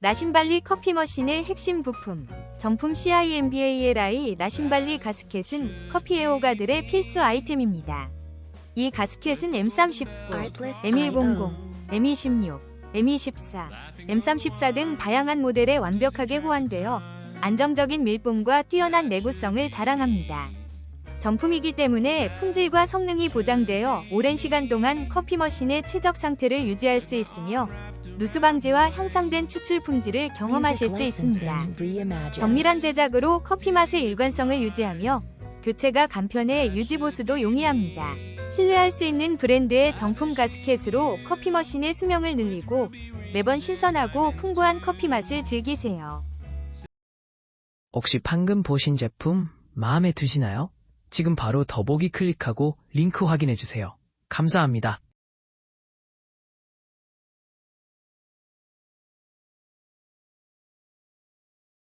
라신발리 커피 머신의 핵심 부품, 정품 CIMBALI 라신발리 가스켓은 커피 애호가들의 필수 아이템입니다. 이 가스켓은 M39, M100, M26, M24, M34 등 다양한 모델에 완벽하게 호환되어 안정적인 밀봉과 뛰어난 내구성을 자랑합니다. 정품이기 때문에 품질과 성능이 보장되어 오랜 시간 동안 커피 머신의 최적 상태를 유지할 수 있으며 누수 방지와 향상된 추출 품질을 경험하실 수 있습니다. 정밀한 제작으로 커피 맛의 일관성을 유지하며 교체가 간편해 유지 보수도 용이합니다. 신뢰할 수 있는 브랜드의 정품 가스켓으로 커피 머신의 수명을 늘리고 매번 신선하고 풍부한 커피 맛을 즐기세요. 혹시 방금 보신 제품 마음에 드시나요? 지금 바로 더보기 클릭하고 링크 확인해 주세요. 감사합니다.